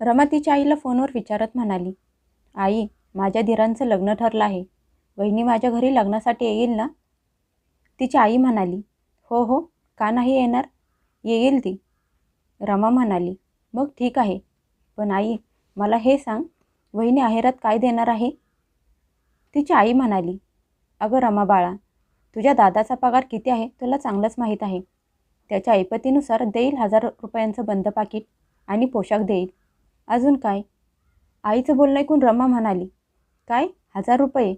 रमा तिच्या आईला फोनवर विचारत म्हणाली आई माझ्या धीरांचं लग्न ठरलं आहे. वहिनी माझ्या घरी लग्नासाठी येईल ना? तिची आई म्हणाली हो हो का नाही येणार? येईल ती. रमा म्हणाली मग ठीक आहे पण आई मला हे सांग वहिनी आहेरात काय देणार आहे? तिची आई म्हणाली अगं रमा बाळा तुझ्या दादाचा पगार किती आहे तुला चांगलंच माहीत आहे. त्याच्या ऐपतीनुसार देईल हजार रुपयांचं बंद पाकिट आणि पोशाख देईल. अजून काय? आईचं बोलणं ऐकून रमा म्हणाली काय? हजार रुपये?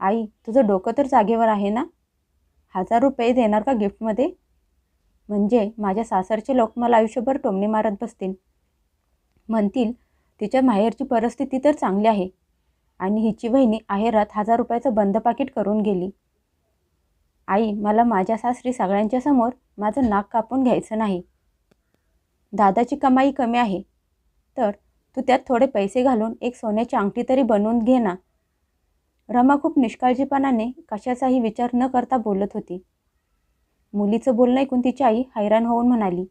आई तुझं डोकं तर जागेवर आहे ना? हजार रुपये देणार का गिफ्टमध्ये? म्हणजे माझ्या सासरचे लोक मला आयुष्यभर टोमणे मारत बसतील. म्हणतील तिच्या माहेरची परिस्थिती तर चांगली आहे. आणि हिची बहिणी आहेरात हजार रुपयाचं बंद पाकिट करून गेली. आई मला माझ्या सासरी सगळ्यांच्या समोर माझं नाक कापून घ्यायचं नाही. दादाची कमाई कमी आहे. तर तू त्यात थोडे पैसे घालून एक सोन्याची अंगठी तरी बनवून घे ना. रमा खूप निष्काळजीपणाने कशाचाही विचार न करता बोलत होती. मुलीचं बोलणं ऐकून तिची आई हैराण होऊन म्हणाली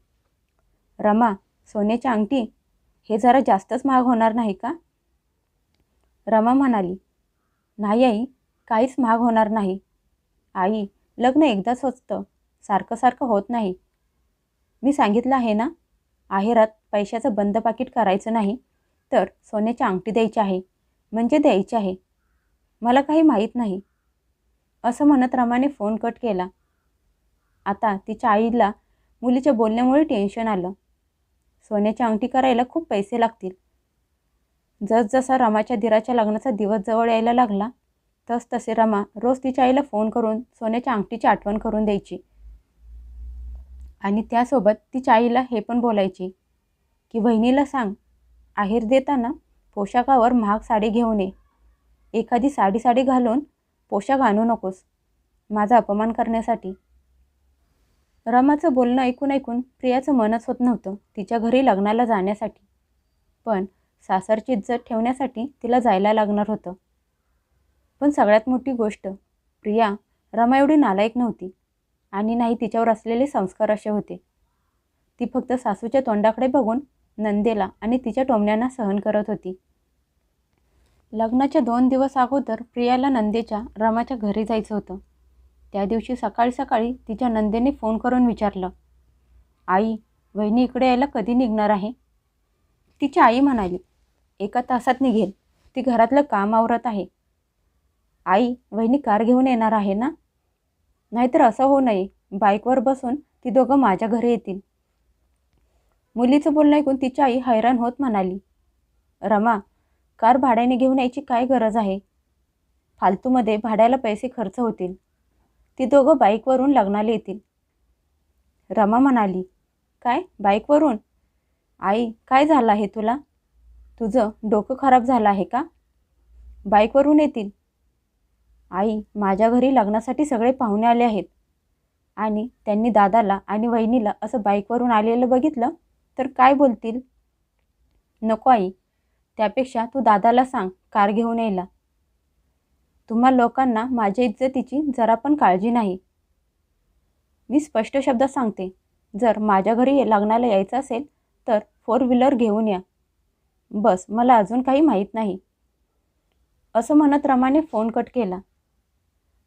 रमा सोन्याची अंगठी हे जरा जास्तच महाग होणार नाही का? रमा म्हणाली नाही आई काहीच महाग होणार नाही. आई लग्न एकदाच होतं. सारखं सारखं होत नाही. मी सांगितलं आहे ना आहेरात पैशाचं बंद पाकिट करायचं नाही. तर सोन्याची अंगठी द्यायची आहे. म्हणजे द्यायची आहे. मला काही माहीत नाही. असं म्हणत रमाने फोन कट केला. आता तिच्या आईला मुलीच्या बोलण्यामुळे टेन्शन आलं. सोन्याची अंगठी करायला खूप पैसे लागतील. जसजसा रमाच्या दिराच्या लग्नाचा दिवस जवळ यायला लागला तस तसे रमा रोज तिच्या आईला फोन करून सोन्याच्या अंगठीची आठवण करून द्यायची. आणि त्यासोबत तिच्या आईला हे पण बोलायची की बहिणीला सांग आहेर देताना पोशाखावर महाग साडी घेऊ नये एखादी साडी साडी घालून पोशाख आणू नकोस. माझा अपमान करण्यासाठी. रमाचं बोलणं ऐकून ऐकून प्रियाचं मनच होत नव्हतं तिच्या घरी लग्नाला जाण्यासाठी. पण सासरची इज्जत ठेवण्यासाठी तिला जायला लागणार होतं. पण सगळ्यात मोठी गोष्ट प्रिया रमा एवढी नालायक नव्हती आणि नाही तिच्यावर असलेले संस्कार असे होते. ती फक्त सासूच्या तोंडाकडे बघून नंदेला आणि तिच्या टोमण्यांना सहन करत होती. लग्नाच्या दोन दिवस अगोदर प्रियाला नंदेच्या रमाच्या घरी जायचं होतं. त्या दिवशी सकाळी सकाळी तिच्या नंदेने फोन करून विचारलं आई वहिनी इकडे यायला कधी निघणार आहे? तिची आई म्हणाली एका तासात निघेल. ती घरातलं काम आवरत आहे. आई वहिनी कार घेऊन येणार आहे ना? नाहीतर असं होऊ नये. बाईकवर बसून ती दोघं माझ्या घरी येतील. मुलीचं बोलणं ऐकून तिची आई हैराण होत म्हणाली रमा कार भाड्याने घेऊन यायची काय गरज आहे? फालतूमध्ये भाड्याला पैसे खर्च होतील. ती दोघं बाईकवरून लग्नाला येतील. रमा म्हणाली काय? बाईकवरून? आई काय झालं आहे तुला? तुझं डोकं खराब झालं आहे का? बाईकवरून येतील. आई माझ्या घरी लग्नासाठी सगळे पाहुणे आले आहेत. आणि त्यांनी दादाला आणि वहिनीला असं बाईकवरून आलेलं बघितलं? तर काय बोलतील? नको आई त्यापेक्षा तू दादाला सांग कार घेऊन यायला. तुम्हा लोकांना माझ्या इज्जतीची जरा पण काळजी नाही. मी स्पष्ट शब्दात सांगते जर माझ्या घरी लग्नाला यायचं असेल तर फोर व्हीलर घेऊन या. बस मला अजून काही माहीत नाही. असं म्हणत रमाने फोन कट केला.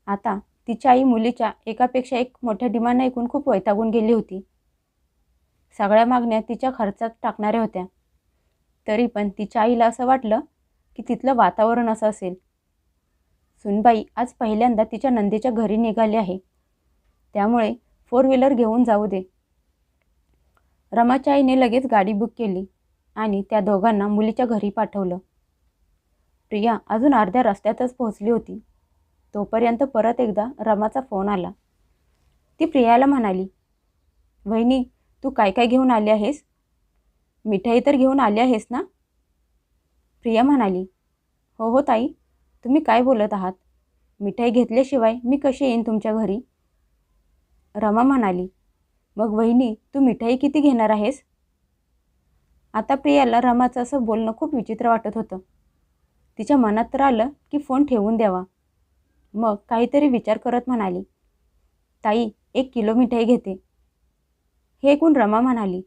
आता तिच्या आई मुलीच्या एकापेक्षा एक मोठ्या डिमांड ऐकून खूप वैतागून गेली होती. सगळ्या मागण्या तिच्या खर्चात टाकणाऱ्या होत्या. तरी पण तिच्या आईला असं वाटलं की तिथलं वातावरण असं असेल. सुनबाई आज पहिल्यांदा तिच्या नंदीच्या घरी निघाली आहे. त्यामुळे फोर व्हीलर घेऊन जाऊ दे. रमाच्या आईने लगेच गाडी बुक केली आणि त्या दोघांना मुलीच्या घरी पाठवलं. प्रिया अजून अर्ध्या रस्त्यातच पोहोचली होती. तोपर्यंत परत एकदा रमाचा फोन आला. ती प्रियाला म्हणाली वहिनी तू काय काय घेऊन आली आहेस? मिठाई तर घेऊन आली आहेस ना? प्रिया म्हणाली हो हो ताई. तुम्ही काय बोलत आहात? मिठाई घेतल्याशिवाय मी कशी येईन तुमच्या घरी? रमा म्हणाली मग वहिनी तू मिठाई किती घेणार आहेस? आता प्रियाला रमाचं असं बोलणं खूप विचित्र वाटत होतं. तिच्या मनात तर आलं की फोन ठेवून द्यावा. मग काहीतरी विचार करत म्हणाली ताई एक किलो मिठाई घेते. हे ऐकून रमा म्हणाली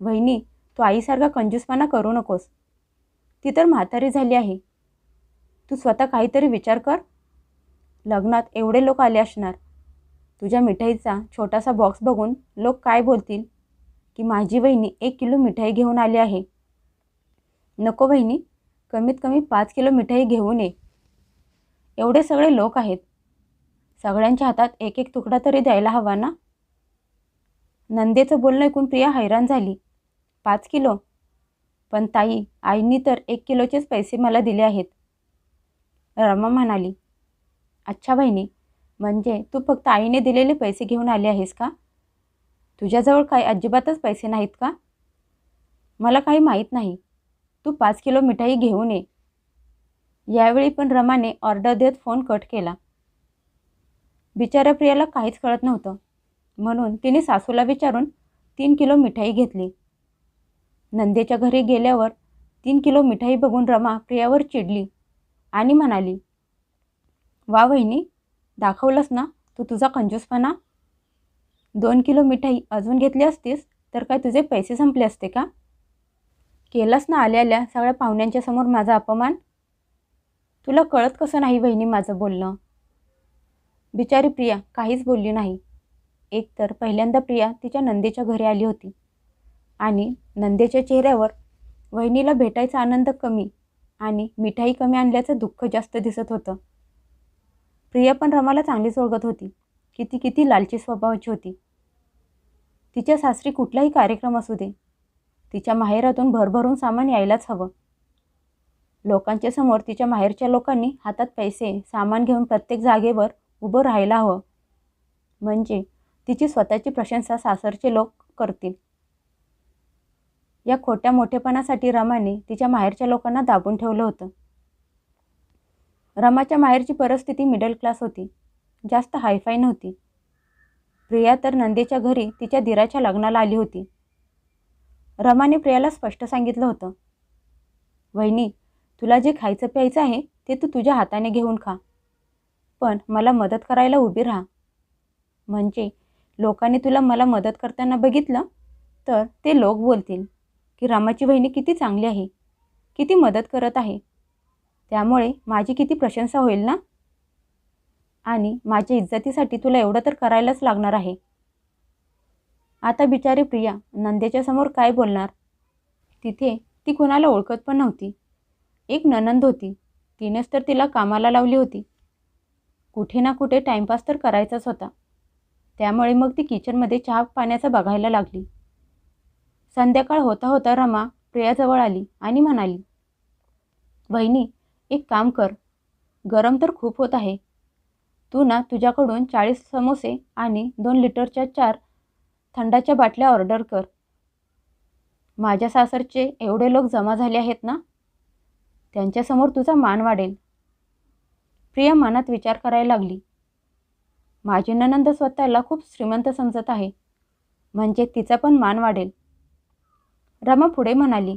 वहिनी तू आईसारखा कंजूसपणा करू नकोस. ती तर म्हातारी झाली आहे. तू स्वतः काहीतरी विचार कर. लग्नात एवढे लोक आले असणार. तुझ्या मिठाईचा छोटासा बॉक्स बघून लोक काय बोलतील की माझी वहिनी एक किलो मिठाई घेऊन आली आहे. नको वहिनी कमीत कमी पाच किलो मिठाई घेऊन ये. एवढे सगळे लोक आहेत. सगळ्यांच्या हातात एक एक तुकडा तरी द्यायला हवा ना? नंदेचं बोलणं ऐकून प्रिया हैराण झाली. पाच किलो? पण ताई आईनी तर एक किलोचेच पैसे मला दिले आहेत. रमा म्हणाली अच्छा बहिणी म्हणजे तू फक्त आईने दिलेले पैसे घेऊन आले आहेस का? तुझ्याजवळ काही अजिबातच पैसे नाहीत का? मला काही माहीत नाही. तू पाच किलो मिठाई घेऊन ये. यावेळी पण रमाने ऑर्डर देत फोन कट केला. बिचाऱ्या प्रियाला काहीच कळत नव्हतं. म्हणून तिने सासूला विचारून तीन किलो मिठाई घेतली. नंदेच्या घरी गेल्यावर तीन किलो मिठाई बघून रमा प्रियावर चिडली आणि म्हणाली वा वहिनी दाखवलंस ना तू तुझा कंजूसपणा? दोन किलो मिठाई अजून घेतली असतीस तर काय तुझे पैसे संपले असते का? केलंस ना आल्या आल्या सगळ्या पाहुण्यांच्या समोर माझा अपमान? तुला कळत कसं नाही वहिनी माझं बोलणं? बिचारी प्रिया काहीच बोलली नाही. एक तर पहिल्यांदा प्रिया तिच्या नंदेच्या घरी आली होती. आणि नंदेच्या चेहऱ्यावर वहिनीला भेटायचा आनंद कमी आणि मिठाई कमी आणल्याचं दुःख जास्त दिसत होतं. प्रिया पण रमाला चांगलीच ओळखत होती. की ती किती लालची स्वभावाची होती. तिच्या सासरी कुठलाही कार्यक्रम असू दे. तिच्या माहेरातून भरभरून सामान यायलाच हवं. लोकांच्या समोर तिच्या माहेरच्या लोकांनी हातात पैसे सामान घेऊन प्रत्येक जागेवर उभं राहायला हवं. म्हणजे तिची स्वतःची प्रशंसा सासरचे लोक करतील. या खोट्या मोठेपणासाठी रमाने तिच्या माहेरच्या लोकांना दाबून ठेवलं होतं. रमाच्या माहेरची परिस्थिती मिडल क्लास होती. जास्त हायफाय नव्हती. प्रिया तर नंदेच्या घरी तिच्या दिराच्या लग्नाला आली होती. रमाने प्रियाला स्पष्ट सांगितलं होतं. वहिनी तुला जे खायचं प्यायचं आहे ते तू तुझ्या हाताने घेऊन खा. पण मला मदत करायला उभी राहा. म्हणजे लोकांनी तुला मला मदत करताना बघितलं तर ते लोक बोलतील की रामाची बहिणी किती चांगली आहे किती मदत करत आहे. त्यामुळे माझी किती प्रशंसा होईल ना? आणि माझ्या इज्जतीसाठी तुला एवढं तर करायलाच लागणार आहे. आता बिचारी प्रिया नंदेच्या समोर काय बोलणार? तिथे ती कुणाला ओळखत पण नव्हती. एक ननंद होती. तिनेच तर तिला कामाला लावली होती. कुठे ना कुठे टाईमपास तर करायचाच होता. त्यामुळे मग ती किचनमध्ये चहा पाण्याचं बघायला लागली. संध्याकाळ होता होता रमा प्रियाजवळ आली आणि म्हणाली वहिनी एक काम कर. गरम तर खूप होत आहे. तू ना तुझ्याकडून चाळीस समोसे आणि दोन लिटरच्या चार थंडाच्या बाटल्या ऑर्डर कर. माझ्या सासरचे एवढे लोक जमा झाले आहेत ना? त्यांच्यासमोर तुझा मान वाढेल. प्रिया मनात विचार करायला लागली. माझी ननंद स्वतःला खूप श्रीमंत समजत आहे. म्हणजे तिचा पण मान वाढेल. रमा पुढे म्हणाली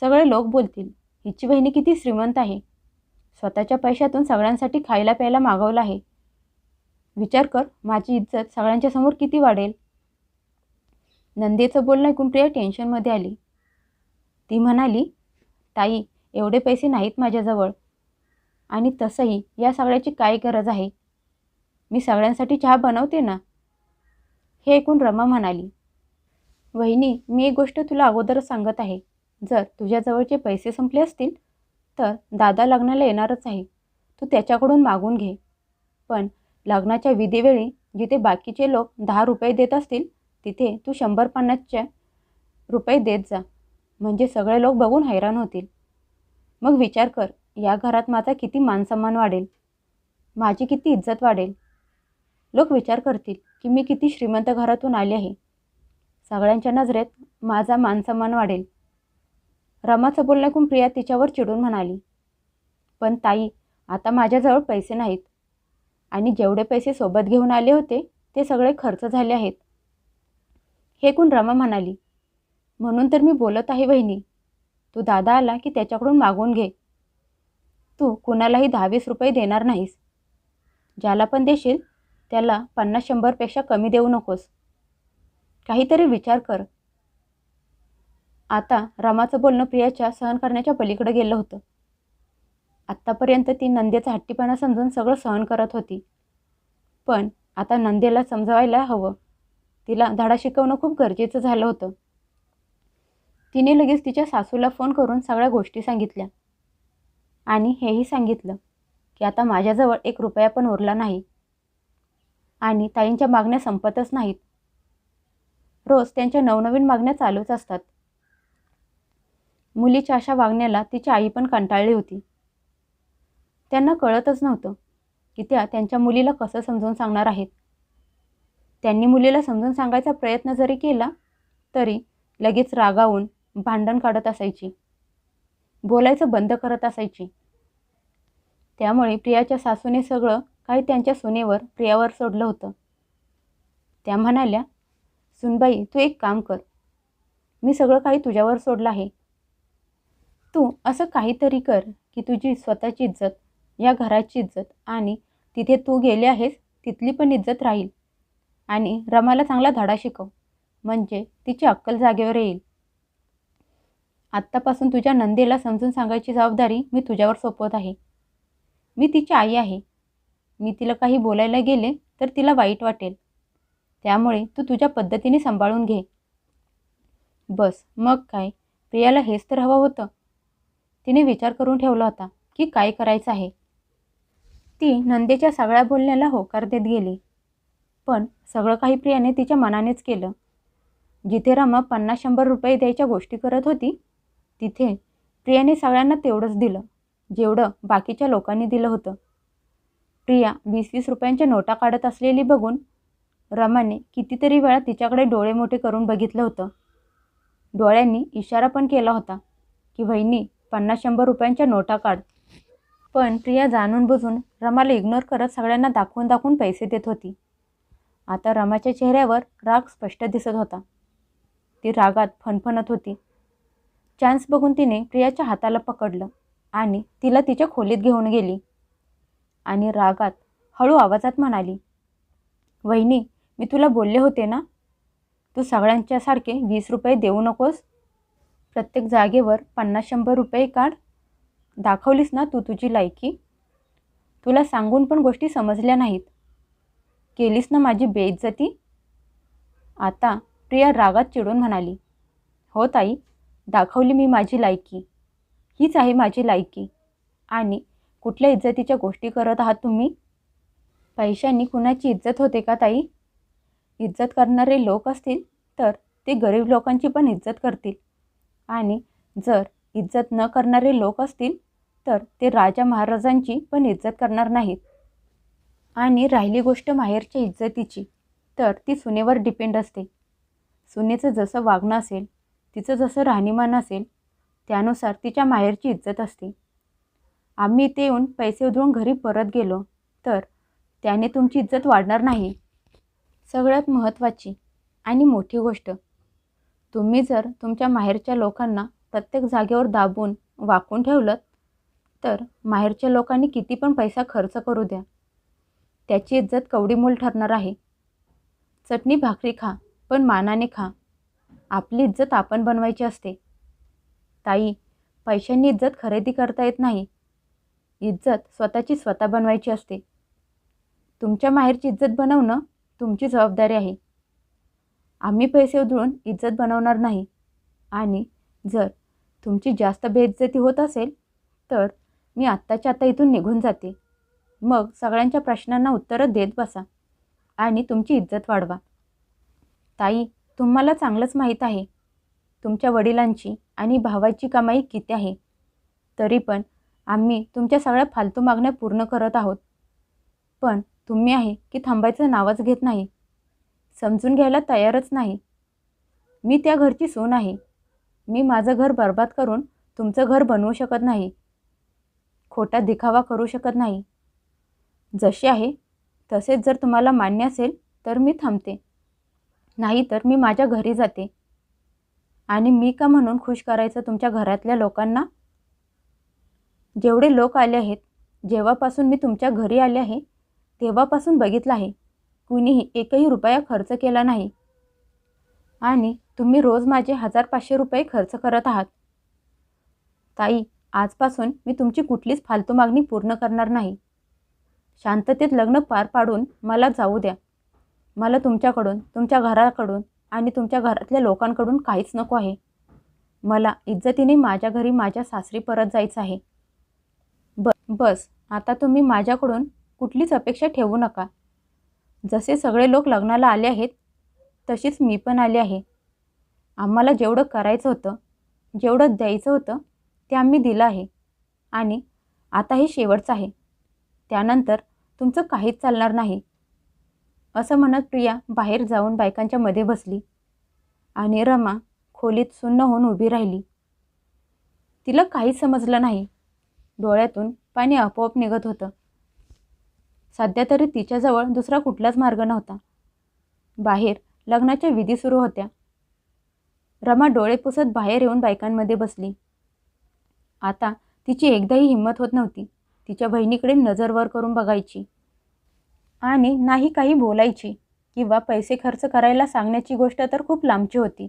सगळे लोक बोलतील हिची बहिणी किती श्रीमंत आहे. स्वतःच्या पैशातून सगळ्यांसाठी खायला प्यायला मागवलं आहे. विचार कर माझी इज्जत सगळ्यांच्या समोर किती वाढेल. नंदेचं बोलणं ऐकून प्रिया टेन्शनमध्ये आली. ती म्हणाली ताई एवढे पैसे नाहीत माझ्याजवळ. आणि तसंही या सगळ्याची काय गरज आहे? मी सगळ्यांसाठी चहा बनवते ना? हे ऐकून रमा म्हणाली. वहिनी मी एक गोष्ट तुला अगोदरच सांगत आहे. जर तुझ्याजवळचे पैसे संपले असतील तर दादा लग्नाला येणारच आहे. तू त्याच्याकडून मागून घे. पण लग्नाच्या विधीवेळी जिथे बाकीचे लोक दहा रुपये देत असतील तिथे तू शंभर पन्नासच्या रुपये देत जा. म्हणजे सगळे लोक बघून हैराण होतील. मग विचार कर या घरात माझा किती मानसन्मान वाढेल? माझी किती इज्जत वाढेल? लोक विचार करतील की मी किती श्रीमंत घरातून आले आहे. सगळ्यांच्या नजरेत माझा मानसन्मान वाढेल. रमाचं बोलणं ऐकून प्रिया तिच्यावर चिडून म्हणाली पण ताई आता माझ्याजवळ पैसे नाहीत. आणि जेवढे पैसे सोबत घेऊन आले होते ते सगळे खर्च झाले आहेत. हे ऐकून रमा म्हणाली म्हणून तर मी बोलत आहे वहिनी. तू दादा आला की त्याच्याकडून मागून घे. तू कुणालाही दहावीस रुपये देणार नाहीस. ज्याला पण देशील त्याला पन्नास शंभरपेक्षा कमी देऊ नकोस. काहीतरी विचार कर. आता रमाचं बोलणं प्रियाच्या सहन करण्याच्या पलीकडे गेलं होतं. आत्तापर्यंत ती नंदेचा हट्टीपणा समजून सगळं सहन करत होती. पण आता नंदेला समजवायला हवं. तिला धडा शिकवणं खूप गरजेचं झालं होतं. तिने लगेच तिच्या सासूला फोन करून सगळ्या गोष्टी सांगितल्या. आणि हेही सांगितलं की आता माझ्याजवळ एक रुपया पण उरला नाही. आणि ताईंच्या मागण्या संपतच नाहीत. रोज त्यांच्या नवनवीन मागण्या चालूच असतात. मुलीच्या अशा वागण्याला तिची आई पण कंटाळली होती. त्यांना कळतच नव्हतं की त्या त्यांच्या मुलीला कसं समजून सांगणार आहेत. त्यांनी मुलीला समजून सांगायचा प्रयत्न जरी केला तरी लगेच रागावून भांडण काढत असायची. बोलायचं बंद करत असायची. त्यामुळे प्रियाच्या सासूने सगळं काही त्यांच्या सुनेवर प्रियावर सोडलं होतं. त्या म्हणाल्या सुनबाई तू एक काम कर. मी सगळं काही तुझ्यावर सोडलं आहे. तू असं काहीतरी कर की तुझी स्वतःची इज्जत या घराची इज्जत आणि तिथे तू गेले आहेस तिथली पण इज्जत राहील. आणि रमाला चांगला धडा शिकव म्हणजे तिची अक्कल जागेवर येईल. आत्तापासून तुझ्या नंदेला समजून सांगायची जबाबदारी मी तुझ्यावर सोपवत आहे. मी तिची आई आहे. मी तिला काही बोलायला गेले तर तिला वाईट वाटेल. त्यामुळे तू तुझ्या पद्धतीने सांभाळून घे. बस मग काय? प्रियाला हेच तर हवं होतं. तिने विचार करून ठेवला होता की काय करायचं आहे. ती नंदेच्या सगळ्या बोलण्याला होकार देत गेली. पण सगळं काही प्रियाने तिच्या मनानेच केलं. जिथे रमा पन्नास शंभर रुपये द्यायच्या गोष्टी करत होती तिथे प्रियाने सगळ्यांना तेवढंच दिलं जेवढं बाकीच्या लोकांनी दिलं होतं. प्रिया वीस वीस रुपयांच्या नोटा काढत असलेली बघून रमाने कितीतरी वेळा तिच्याकडे डोळे मोठे करून बघितलं होतं. डोळ्यांनी इशारा पण केला होता की वहिनी पन्नास शंभर रुपयांच्या नोटा काढ. पण प्रिया जाणून बुजून रमाला इग्नोर करत सगळ्यांना दाखवून दाखवून पैसे देत होती. आता रमाच्या चेहऱ्यावर राग स्पष्ट दिसत होता. ती रागात फणफणत होती. चान्स बघून तिने प्रियाच्या हाताला पकडलं आणि तिला तिच्या खोलीत घेऊन गेली. आणि रागात हळू आवाजात म्हणाली वहिनी मी तुला बोलले होते ना? तू सगळ्यांच्यासारखे वीस रुपये देऊ नकोस? प्रत्येक जागेवर पन्नास शंभर रुपये काढ. दाखवलीस ना तू तुझी लायकी? तुला सांगून पण गोष्टी समजल्या नाहीत. केलीस ना माझी बेइज्जती? आता प्रिया रागात चिडून म्हणाली हो ताई दाखवली मी माझी लायकी. हीच आहे माझी लायकी. आणि कुठल्या इज्जतीच्या गोष्टी करत आहात तुम्ही? पैशांनी कुणाची इज्जत होते का ताई? इज्जत करणारे लोक असतील तर ते गरीब लोकांची पण इज्जत करतील. आणि जर इज्जत न करणारे लोक असतील तर ते राजा महाराजांची पण इज्जत करणार नाहीत. आणि राहिली गोष्ट माहेरच्या इज्जतीची तर ती सुनेवर डिपेंड असते. सुनेचं जसं वागणं असेल तिचं जसं राहणीमान असेल त्यानुसार तिच्या माहेरची इज्जत असते. आम्ही इथे येऊन पैसे उधळून घरी परत गेलो तर त्याने तुमची इज्जत वाढणार नाही. सगळ्यात महत्त्वाची आणि मोठी गोष्ट तुम्ही जर तुमच्या माहेरच्या लोकांना प्रत्येक जागेवर दाबून वाकून ठेवलं तर माहेरच्या लोकांनी किती पण पैसा खर्च करू द्या. त्याची इज्जत कवडीमूल ठरणार आहे. चटणी भाकरी खा पण मानाने खा. आपली इज्जत आपण बनवायची असते. ताई पैशांनी इज्जत खरेदी करता येत नाही. इज्जत स्वतःची स्वतः बनवायची असते. तुमच्या माहेरची इज्जत बनवणं तुमची जबाबदारी आहे. आम्ही पैसे उधळून इज्जत बनवणार नाही. आणि जर तुमची जास्त बेइज्जती होत असेल तर मी आत्ताच्या आत्ता इथून निघून जाते. मग सगळ्यांच्या प्रश्नांना उत्तरं देत बसा आणि तुमची इज्जत वाढवा. ताई तुम्हाला चांगलंच माहीत आहे. तुमच्या वडिलांची आणि भावाची कमाई किती आहे? तरी पण आम्ही तुमच्या सगळ्या फालतू मागण्या पूर्ण करत आहोत. पण तुम्ही आहे की थांबायचं नावच घेत नाही. समजून घ्यायला तयारच नाही. मी त्या घरची सून आहे. मी माझं घर बर्बाद करून तुमचं घर बनवू शकत नाही. खोटा दिखावा करू शकत नाही. जसे आहे तसेच जर तुम्हाला मान्य असेल तर मी थांबते. नाही तर मी माझ्या घरी जाते. आणि मी का म्हणून खुश करायचं तुमच्या घरातल्या लोकांना? जेवढे लोक आले आहेत जेव्हापासून मी तुमच्या घरी आले आहे तेव्हापासून बघितलं आहे कुणीही एकही रुपया खर्च केला नाही. आणि तुम्ही रोज माझे हजार पाचशे रुपये खर्च करत आहात. ताई आजपासून मी तुमची कुठलीच फालतू मागणी पूर्ण करणार नाही. शांततेत लग्न पार पाडून मला जाऊ द्या. मला तुमच्याकडून तुमच्या घराकडून आणि तुमच्या घरातल्या लोकांकडून काहीच नको आहे. मला इज्जतीने माझ्या घरी माझ्या सासरी परत जायचं आहे. ब बस आता तुम्ही माझ्याकडून कुठलीच अपेक्षा ठेवू नका. जसे सगळे लोक लग्नाला आले आहेत तशीच मी पण आले आहे. आम्हाला जेवढं करायचं होतं जेवढं द्यायचं होतं ते आम्ही दिलं आहे. आणि आता हे शेवटचं आहे. त्यानंतर तुमचं काहीच चालणार नाही. असं म्हणत प्रिया बाहेर जाऊन बायकांच्या मध्ये बसली. आणि रमा खोलीत सुन्न होऊन उभी राहिली. तिला काहीच समजलं नाही. डोळ्यातून पाणी आपोआप निघत होतं. सध्या तरी तिच्याजवळ दुसरा कुठलाच मार्ग नव्हता. बाहेर लग्नाच्या विधी सुरू होत्या. रमा डोळे पुसत बाहेर येऊन बायकांमध्ये बसली. आता तिची एकदाही हिंमत होत नव्हती. तिच्या बहिणीकडे नजर वर करून बघायची. आणि नाही काही बोलायची किंवा पैसे खर्च करायला सांगण्याची गोष्ट तर खूप लांबची होती.